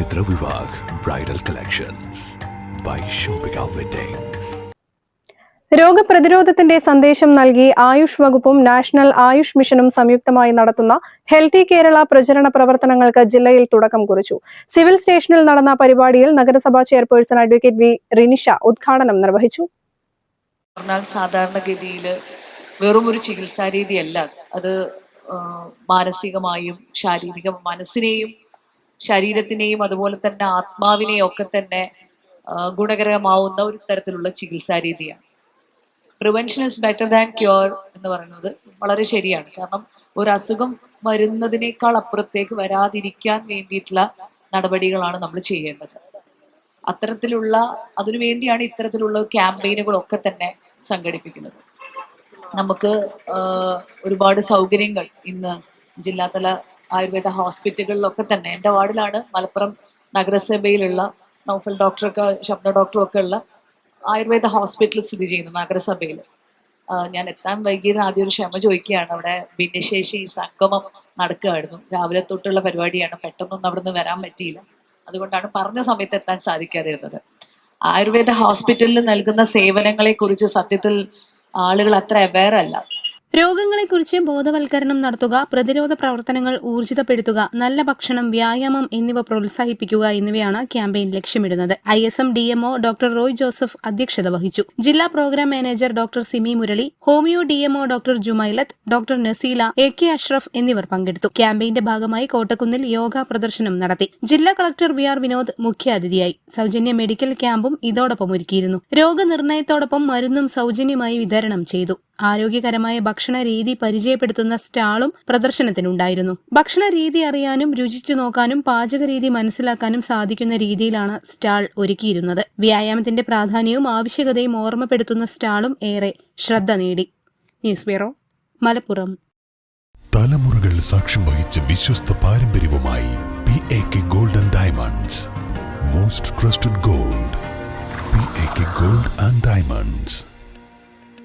Chitra Vivah bridal collections by Shobika weddings രോഗപ്രതിരോധത്തിന്റെ സന്ദേശം നൽകി ആയുഷ് വകുപ്പും നാഷണൽ ആയുഷ് മിഷനും സംയുക്തമായി നടത്തുന്ന ഹെൽത്തി കേരള പ്രചരണ പ്രവർത്തനങ്ങൾക്ക് ജില്ലയിൽ തുടക്കം കുറിച്ചു. സിവിൽ സ്റ്റേഷനിൽ നടന്ന പരിപാടിയിൽ നഗരസഭാ ചെയർപേഴ്സൺ അഡ്വക്കേറ്റ് വി റിനിഷ ഉദ്ഘാടനം നിർവഹിച്ചു. പറഞ്ഞാൽ സാധാരണഗതിയിൽ വെറും ഒരു ചികിത്സാ രീതിയല്ല അത് മാനസികമായും ശാരീരിക മനസ്സിനെയും ശരീരത്തിനെയും അതുപോലെ തന്നെ ആത്മാവിനെയും ഒക്കെ തന്നെ ഗുണകരമാവുന്ന ഒരു തരത്തിലുള്ള ചികിത്സാ രീതിയാണ്. Prevention is better than cure എന്ന് പറയുന്നത് വളരെ ശരിയാണ്. കാരണം ഒരു അസുഖം വരുന്നതിനേക്കാൾ അപ്പുറത്തേക്ക് വരാതിരിക്കാൻ വേണ്ടിയിട്ടുള്ള നടപടികളാണ് നമ്മൾ ചെയ്യേണ്ടത്. അത്തരത്തിലുള്ള അതിനു വേണ്ടിയാണ് ഇത്തരത്തിലുള്ള ക്യാമ്പയിനുകളൊക്കെ തന്നെ സംഘടിപ്പിക്കുന്നത്. നമുക്ക് ഒരുപാട് സൗകര്യങ്ങൾ ഇന്ന് ജില്ലാതല ആയുർവേദ ഹോസ്പിറ്റലുകളിലൊക്കെ തന്നെ. എന്റെ വാർഡിലാണ് മലപ്പുറം നഗരസഭയിലുള്ള നൗഫൽ ഡോക്ടറൊക്കെ ശബ്ദ ഡോക്ടറും ഒക്കെ ഉള്ള ആയുർവേദ ഹോസ്പിറ്റൽ സ്ഥിതി ചെയ്യുന്നു നഗരസഭയിൽ. ഞാൻ എത്താൻ വൈകിയത് ആദ്യം ഒരു ക്ഷമ ചോദിക്കുകയാണ്. അവിടെ ഭിന്നശേഷി സംഗമം നടക്കുകയായിരുന്നു. രാവിലെ തൊട്ടുള്ള പരിപാടിയാണ്. പെട്ടെന്നൊന്നും അവിടെ നിന്ന് വരാൻ പറ്റിയില്ല. അതുകൊണ്ടാണ് പറഞ്ഞ സമയത്ത് എത്താൻ സാധിക്കാതിരുന്നത്. ആയുർവേദ ഹോസ്പിറ്റലിൽ നൽകുന്ന സേവനങ്ങളെ കുറിച്ച് സത്യത്തിൽ ആളുകൾ അത്ര അവയർ അല്ല. രോഗങ്ങളെക്കുറിച്ച് ബോധവൽക്കരണം നടത്തുക പ്രതിരോധ പ്രവർത്തനങ്ങൾ ഊർജിതപ്പെടുത്തുക നല്ല ഭക്ഷണം വ്യായാമം എന്നിവ പ്രോത്സാഹിപ്പിക്കുക എന്നിവയാണ് ക്യാമ്പയിൻ ലക്ഷ്യമിടുന്നത്. I S M D MO doctor Roy Joseph അധ്യക്ഷത വഹിച്ചു. ജില്ലാ program manager doctor Simi Murali homeo D MO doctor Jumailath doctor Naseela A K Ashraf എന്നിവർ പങ്കെടുത്തു. ക്യാമ്പയിന്റെ ഭാഗമായി കോട്ടക്കുന്നിൽ യോഗ പ്രദർശനം നടത്തി. ജില്ലാ കളക്ടർ വി ആർ വിനോദ് മുഖ്യാതിഥിയായി. സൗജന്യ മെഡിക്കൽ ക്യാമ്പും ഇതോടൊപ്പം ഒരുക്കിയിരുന്നു. രോഗനിർണയത്തോടൊപ്പം മരുന്നും സൗജന്യമായി വിതരണം ചെയ്തു. ആരോഗ്യകരമായ ഭക്ഷണ രീതി പരിചയപ്പെടുത്തുന്ന സ്റ്റാളും പ്രദർശനത്തിനുണ്ടായിരുന്നു. ഭക്ഷണ രീതി അറിയാനും രുചിച്ചു നോക്കാനും പാചക രീതി മനസ്സിലാക്കാനും സാധിക്കുന്ന രീതിയിലാണ് സ്റ്റാൾ ഒരുക്കിയിരുന്നത്. വ്യായാമത്തിന്റെ പ്രാധാന്യവും ആവശ്യകതയും ഓർമ്മപ്പെടുത്തുന്ന സ്റ്റാളും ഏറെ ശ്രദ്ധ നേടി. News bureau Malappuram. തലമുറകൾ സാക്ഷ്യം വഹിച്ച വിശ്വസ്ത പാരമ്പര്യവുമായി P A K golden diamonds most trusted gold P A K gold and diamonds